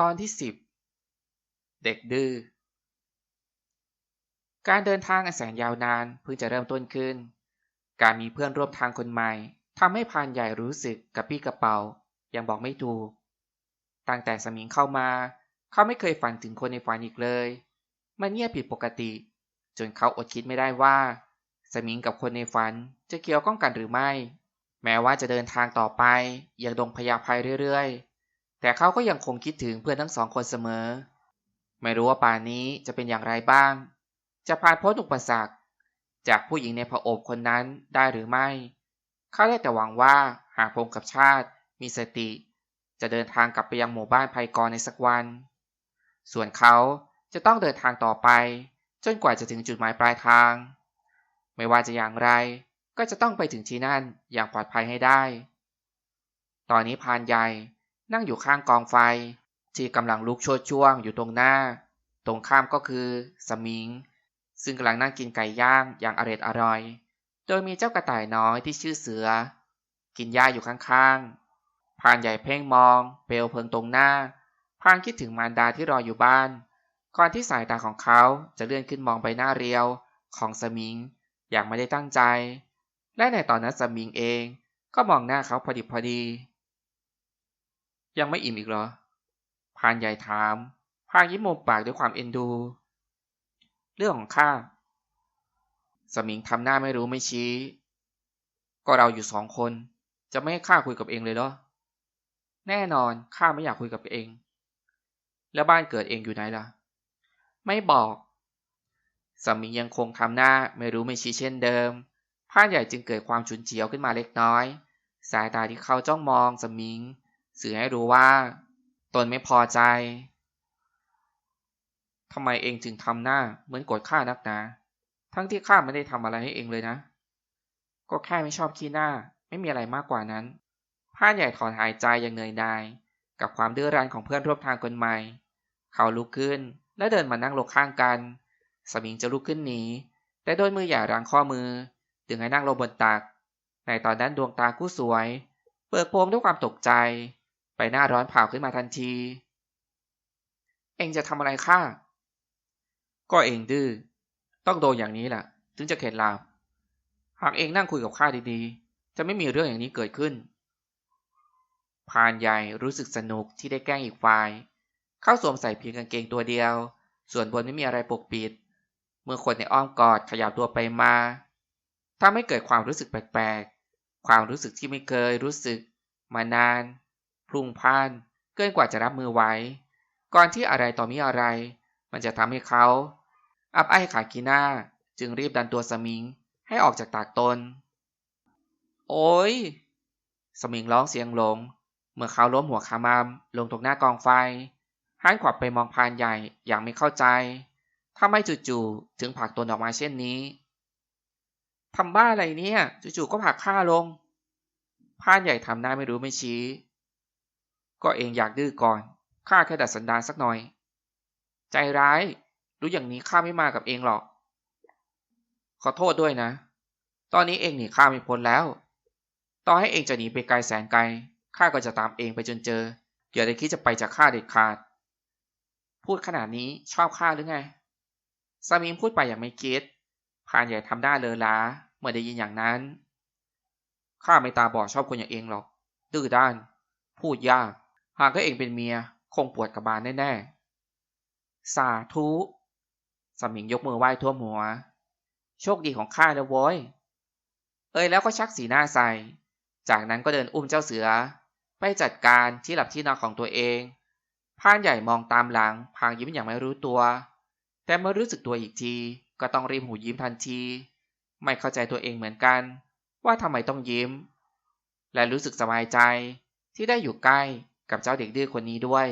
ตอนที่สิบเด็กดื้อ การเดินทางอันแสนยาวนานเพิ่งจะเริ่มต้นขึ้น การมีเพื่อนร่วมทางคนใหม่ทำให้พานใหญ่รู้สึกกับพี่กระเป๋ายังบอกไม่ถูก ตั้งแต่สมิงเข้ามา เขาไม่เคยฝันถึงคนในฝันอีกเลย มันเงียบผิดปกติ จนเขาอดคิดไม่ได้ว่า สมิงกับคนในฝันจะเกี่ยวข้องกันหรือไม่ แม้ว่าจะเดินทางต่อไปยังดงพยาภัยเรื่อยๆ แต่เขาก็ยังคงคิดถึงเพื่อนทั้งสองคนเสมอ ไม่รู้ว่าป่านนี้จะเป็นอย่างไรบ้าง จะผ่านพ้นอุปสรรค จากผู้หญิงในผอบคนนั้นได้หรือไม่ เขาได้แต่หวังว่าหากพงกับชาติมีสติ จะเดินทางกลับไปยังหมู่บ้านภัยกรในสักวัน ส่วนเขาจะต้องเดินทางต่อไป จนกว่าจะถึงจุดหมายปลายทาง ไม่ว่าจะอย่างไรก็จะต้องไปถึงที่นั่นอย่างปลอดภัยให้ได้ ตอนนี้พานใหญ่ นั่งอยู่ข้างกองไฟ ที่กำลังลุกโชดช่วงอยู่ตรงหน้า ตรงข้ามก็คือสมิง ซึ่งกำลังนั่งกินไก่ย่างอย่างอร็ดอร่อย โดยมีเจ้ากระต่ายน้อยที่ชื่อเสือ กินหญ้าอยู่ข้างๆพานใหญ่เพ่งมอง เปลวเพลิงตรงหน้าพานคิดถึงมารดาที่รออยู่บ้าน ก่อนที่สายตาของเขาจะเลื่อนขึ้นมองใบหน้าเรียวของสมิง อย่างไม่ได้ตั้งใจ และในตอนนั้นสมิงเองก็มองหน้าเขาพอดีพอดี ยังไม่อิ่มอีกเหรอพานใหญ่ถามพางยิ้มมุมปากด้วยความเอ็นดู เรื่องของข้าสมิงทำหน้าไม่รู้ไม่ชี้ ก็เราอยู่สองคน จะไม่ให้ข้าคุยกับเองเลยเหรอ แน่นอนข้าไม่อยากคุยกับเอง แล้วบ้านเกิดเองอยู่ไหนล่ะ ไม่บอก สมิงยังคงทำหน้าไม่รู้ไม่ชี้เช่นเดิมพานใหญ่จึงเกิดความฉุนเฉียวขึ้นมาเล็กน้อย สายตาที่เขาจ้องมองสมิง สื่อให้รู้ว่า ตนไม่พอใจทำไมเองจึงทำหน้าเหมือนโกรธข้านักหนา ทั้งที่ข้าไม่ได้ทำอะไรให้เองเลยนะ ก็แค่ไม่ชอบขี้หน้า ไม่มีอะไรมากกว่านั้นพาใหญ่ถอนหายใจอย่างเหนื่อยหน่าย กับความดื้อรั้นของเพื่อนร่วมทางคนใหม่ เขาลุกขึ้นและเดินมานั่งลงข้างกัน สมิงจะลุกขึ้นหนี แต่โดนมือหย่ารั้งข้อมือ ดึงให้นั่งลงบนตัก ในตอนนั้นดวงตาคู่สวย เปิดโปงด้วยความตกใจ ไปหน้าร้อนเผาขึ้นมาทันที เองจะทำอะไรข้า ก็เองดื้อ ต้องโดนอย่างนี้แหละถึงจะเข็ดลาบ หากเองนั่งคุยกับข้าดีๆ จะไม่มีเรื่องอย่างนี้เกิดขึ้น พานใหญ่รู้สึกสนุกที่ได้แกล้งอีกฝ่าย เข้าสวมใส่เพียงกางเกงตัวเดียว ส่วนบนไม่มีอะไรปกปิด เมื่อคนในอ้อมกอดขยับตัวไปมาทำให้เกิดความรู้สึกแปลกๆ ความรู้สึกที่ไม่เคยรู้สึกมานาน พรุ่งพ่านเกินกว่าจะรับมือไว้ ก่อนที่อะไรต่อมีอะไร มันจะทำให้เขา อับไอ้ขากีหน้าจึงรีบดันตัวสมิงให้ออกจากตากตน โอ้ย สมิงร้องเสียงหลง เมื่อเขาล้มหัวขามามลงตรงหน้ากองไฟหันขวับไปมองพานใหญ่อย่างไม่เข้าใจทำไมจู่ๆถึงผลักตนออกมาเช่นนี้ทำบ้าอะไรเนี่ย จู่ๆก็ผลักข้าลงพานใหญ่ทำหน้าไม่รู้ไม่ชี้ ก็เองอยากดื้อก่อน ข้าแค่ดัดสันดานสักหน่อย ใจร้าย รู้อย่างนี้ข้าไม่มากับเองหรอก ขอโทษด้วยนะ ตอนนี้เองหนีข้าไม่พ้นแล้ว ต่อให้เองจะหนีไปไกลแสนไกล ข้าก็จะตามเองไปจนเจอ อย่าได้คิดจะไปจากข้าเด็ดขาด พูดขนาดนี้ชอบข้าหรือไงสามีพูดไปอย่างไม่คิดพานใหญ่ทำได้เลอล้าเมื่อได้ยินอย่างนั้น ข้าไม่ตาบอดชอบคนอย่างเองหรอก ดื้อด้าน พูดยาก หากก็เองเป็นเมียคงปวดกระบาลแน่ๆ สาธุสมิงยกมือไหว้ทั่วหัว โชคดีของข้าแล้วโว้ย เอ้ยแล้วก็ชักสีหน้าใส่ จากนั้นก็เดินอุ้มเจ้าเสือ ไปจัดการที่หลับที่นอนของตัวเองพานใหญ่มองตามหลัง พางยิ้มอย่างไม่รู้ตัว แต่เมื่อรู้สึกตัวอีกที ก็ต้องรีบหูยิ้มทันที ไม่เข้าใจตัวเองเหมือนกัน ว่าทำไมต้องยิ้ม และรู้สึกสบายใจที่ได้อยู่ใกล้ กับเจ้าเด็กดื้อคนนี้ด้วย